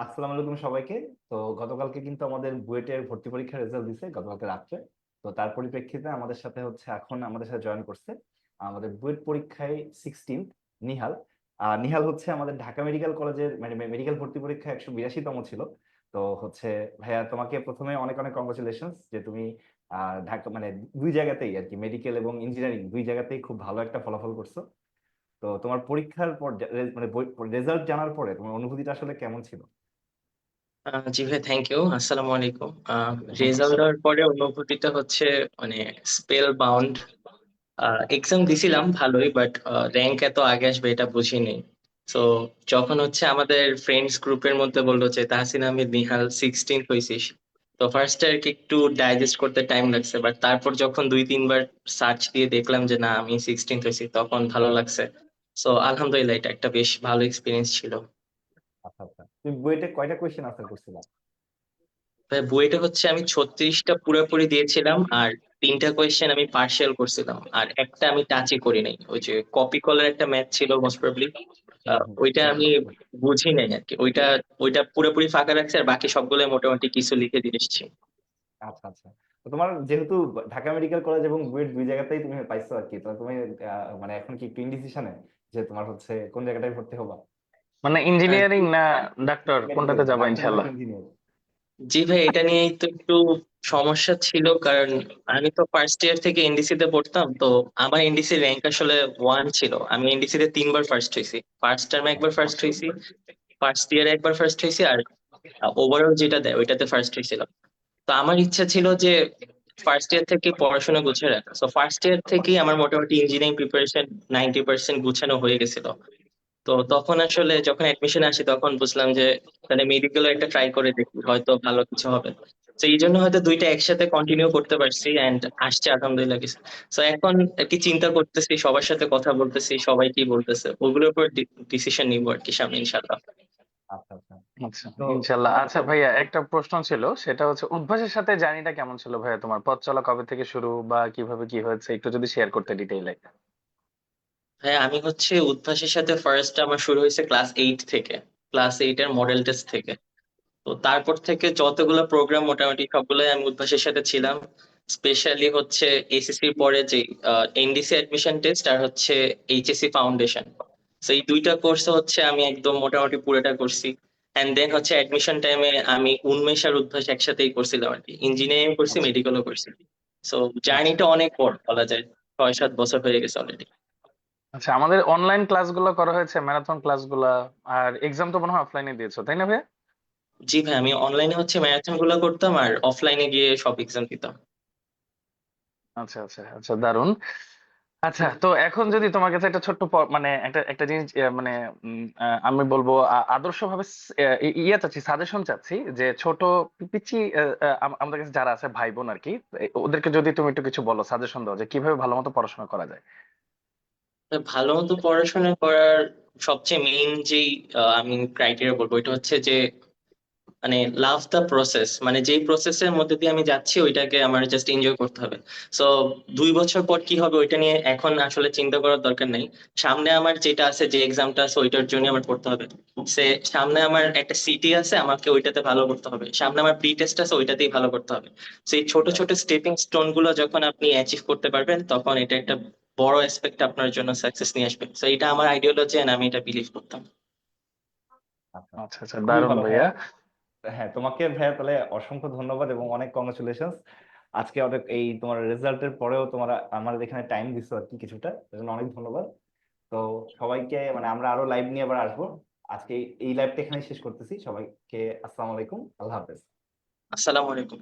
আসসালামু আলাইকুম সবাইকে। তো গতকালকে কিন্তু আমাদের বুয়েটের ভর্তি পরীক্ষার রেজাল্ট দিছে, গতকালকে রাত্রে। তো তার পরিপ্রেক্ষিতে আমাদের সাথে হচ্ছে এখন আমাদের সাথে জয়েন করছে, আমাদের বুয়েট পরীক্ষায় সিক্সটিন নিহাল। আহ নিহাল হচ্ছে আমাদের ঢাকা মেডিকেল কলেজের মানে মেডিকেল ভর্তি পরীক্ষা একশো বিরাশিতম ছিল। তো হচ্ছে, ভাইয়া তোমাকে প্রথমে অনেক অনেক কংগ্রাচুলেশন যে তুমি ঢাকা মানে দুই জায়গাতেই আর কি মেডিকেল এবং ইঞ্জিনিয়ারিং দুই জায়গাতেই খুব ভালো একটা ফলাফল করছ। তো তোমার পরীক্ষার পর মানে রেজাল্ট জানার পরে তোমার অনুভূতিটা আসলে কেমন ছিল? জি ভাই থ্যাংক ইউ আসসালামু আলাইকুম। রেজাল্ট দেওয়ার পরে অনুভূতিটা হচ্ছে মানে স্পেল বাউন্ড এক্সাম দিছিলাম ভালোই বাট র্যাঙ্ক এত আগে আসবে এটা বুঝিনি। তো যখন হচ্ছে আমাদের ফ্রেন্ডস গ্রুপের মধ্যে বলল যে তাহসিন আহমেদ নিহাল সিক্সটিন হয়েছিস তো ফার্স্ট আর কি একটু ডাইজেস্ট করতে টাইম লাগছে বাট তারপর যখন দুই তিনবার সার্চ দিয়ে দেখলাম যে না আমি সিক্সটিন হয়েছি তখন ভালো লাগছে। সো আলহামদুলিল্লাহ এটা একটা বেশ ভালো এক্সপিরিয়েন্স ছিল। আচ্ছা আচ্ছা। তুমি বইতে কয়টা কোয়েশ্চেন আনসার করছিলা? ভাই বুয়েটে হচ্ছে আমি ছত্রিশটা পুরোপুরি দিয়েছিলাম আর তিনটা কোয়েশ্চেন আমি পার্শিয়াল করছিলাম। আর একটা আমি টাচই করি নাই। ওই যে কপি কলের একটা ম্যাথ ছিল মোস্ট প্রবলি ওইটা আমি বুঝি নাই আর কি। ওইটা ওইটা পুরোপুরি ফাঁকা রাখছি আর বাকি সবগুলো মোটামুটি কিছু লিখে দিয়ে এসেছি আচ্ছা আচ্ছা। তো তোমার যেহেতু ঢাকা মেডিকেল কলেজ এবং বুয়েট দুই জায়গাতেই তুমি পাইছো আর কি তো তুমি মানে এখন কি ইনডিসিশনে যে তোমার হচ্ছে কোন জায়গাটায় ভর্তি হবা? মানে ইঞ্জিনিয়ারিং না ডাক্তার কোনটাতে যাবা ইনশাল্লাহ জি ভাই এটা নিয়েই তো একটু সমস্যা ছিল কারণ আমি তো ফার্স্ট ইয়ার থেকে এনডিসি তে পড়তাম তো আমার এনডিসি র্যাঙ্ক আসলে ওয়ান ছিল। আমি এনডিসি তে তিনবার ফার্স্ট হয়েছি। ফার্স্ট টার্মে একবার ফার্স্ট হয়েছি ফার্স্ট ইয়ারে একবার ফার্স্ট হয়েছি আর ওভারঅল যেটা দেয় ওইটাতে ফার্স্ট হয়েছিলাম। তো আমার ইচ্ছা ছিল যে ফার্স্ট ইয়ার থেকে পড়াশোনা গুছিয়ে রাখা। তো ফার্স্ট ইয়ার থেকেই আমার মোটামুটি ইঞ্জিনিয়ারিং প্রিপারেশন নাইনটি পার্সেন্ট গুছানো হয়ে গেছিল। তো তখন আসলে যখন অ্যাডমিশন আসি তখন বুঝলাম যে তাহলে মেডিকেল একটা ট্রাই করে দেখি হয়তো ভালো কিছু হবে। তো এই জন্য হয়তো দুইটা একসাথে কন্টিনিউ করতে পারছি এন্ড আসছে আলহামদুলিল্লাহ কিছু। তো এখন আর কি চিন্তা করতেছি সবার সাথে কথা বলতেছি সবাই কি বলতেছে ওগুলোর উপর ডিসিশন নিবো আর কি সামনে ইনশাল্লাহ আচ্ছা আচ্ছা। আচ্ছা তো- ইনশাল্লাহ আচ্ছা ভাইয়া একটা প্রশ্ন ছিল সেটা হচ্ছে উদ্ভাসের সাথে জার্নিটা কেমন ছিল ভাইয়া? তোমার পথ চলা কবে থেকে শুরু বা কীভাবে কি হয়েছে? একটু যদি শেয়ার করতে ডিটেইলে হ্যাঁ আমি হচ্ছে উদ্ভাসের সাথে ফার্স্ট আমার শুরু হয়েছে ক্লাস এইট থেকে ক্লাস এইট এর মডেল টেস্ট থেকে। তো তারপর থেকে যতগুলো প্রোগ্রাম মোটামুটি সবগুলোই আমি উদ্ভাসের সাথে ছিলাম। স্পেশালি হচ্ছে এসএসসি পরে যে এনডিসি অ্যাডমিশন টেস্ট আর হচ্ছে এইচএসসি ফাউন্ডেশন তো এই দুইটা কোর্স হচ্ছে আমি একদম মোটামুটি পুরোটা করছি। এন্ড দেন হচ্ছে অ্যাডমিশন টাইমে আমি উন্মেষ আর উদ্ভাস একসাথেই করছিলাম আর কি। ইঞ্জিনিয়ারিং করছি আচ্ছা। মেডিকেলও করছি। সো জার্নিটা অনেক বড় বলা যায়। ছয় সাত বছর হয়ে গেছে অলরেডি আচ্ছা আমাদের অনলাইন ক্লাসগুলো করা হয়েছে ম্যারাথন ক্লাসগুলা আর এক্সাম তো মনে হয় অফলাইনে দিয়েছ তাই না ভাইয়া? জি ভাই আমি অনলাইনে হচ্ছে ম্যারাথনগুলো করতাম আর অফলাইনে গিয়ে সব এক্সাম দিতাম। আচ্ছা আচ্ছা আচ্ছা দারুণ আচ্ছা তো এখন যদি তোমার কাছে একটা ছোট্ট প- মানে একটা একটা জিনিস আহ, মানে উম, আহ, আমি বলব আ- আদর্শভাবে স- আহ, ই- ইয়ে চাচ্ছি সাজেশন চাচ্ছি যে ছোট পিচি আহ, আহ, আম- আমাদের কাছে যারা আছে ভাই বোন আর কি এ- ওদেরকে যদি তুমি একটু কিছু বলো সাজেশন দাও যে কীভাবে ভালো মতো পড়াশোনা করা যায়। ভালো মতো পড়াশোনা করার সবচেয়ে মেইন যেই আমি ক্রাইটেরিয়া বলব, এটা হচ্ছে যে মানে লাভ দ্য প্রসেস মানে যেই প্রসেসের মধ্যে দিয়ে আমি যাচ্ছি, ওইটাকে আমার জাস্ট এনজয় করতে হবে। সো দুই বছর পর কি হবে, ওইটা নিয়ে এখন আসলে চিন্তা করার দরকার নেই। সামনে আমার যেটা আছে, যে এক্সামটা আছে, ওইটার জন্য আমার পড়তে হবে। সে, সামনে আমার একটা সিটি আছে, আমাকে ওইটাতে ভালো করতে হবে। সামনে আমার প্রি টেস্ট আছে, ওইটাতেই ভালো করতে হবে। সেই ছোট ছোট স্টেপিং স্টোনগুলো যখন আপনি অ্যাচিভ করতে পারবেন, তখন এটা একটা বড় অ্যাসপেক্ট আপনার জন্য সাকসেস নিয়ে আসবে। তো এটা আমার আইডিওলজি এন্ড আমি এটা বিলিভ করতাম। আচ্ছা আচ্ছা আচ্ছা ভালো ভাইয়া। হ্যাঁ তোমাকে ভাইয়া তাহলে অসংখ্য ধন্যবাদ এবং অনেক কংগ্রাচুলেশন আজকে অনেক এই তোমার রেজাল্টের পরেও তোমরা আমাদের এখানে টাইম দিছো আর কি কিছুটা এর জন্য অনেক ধন্যবাদ। তো সবাইকে মানে আমরা আরও লাইভ নিয়ে আবার আসব। আজকে এই- এই লাইভটা এখানে শেষ করতেছি। সবাইকে আসসালামু আলাইকুম। আল্লাহ হাফেজ। আসসালামু আলাইকুম।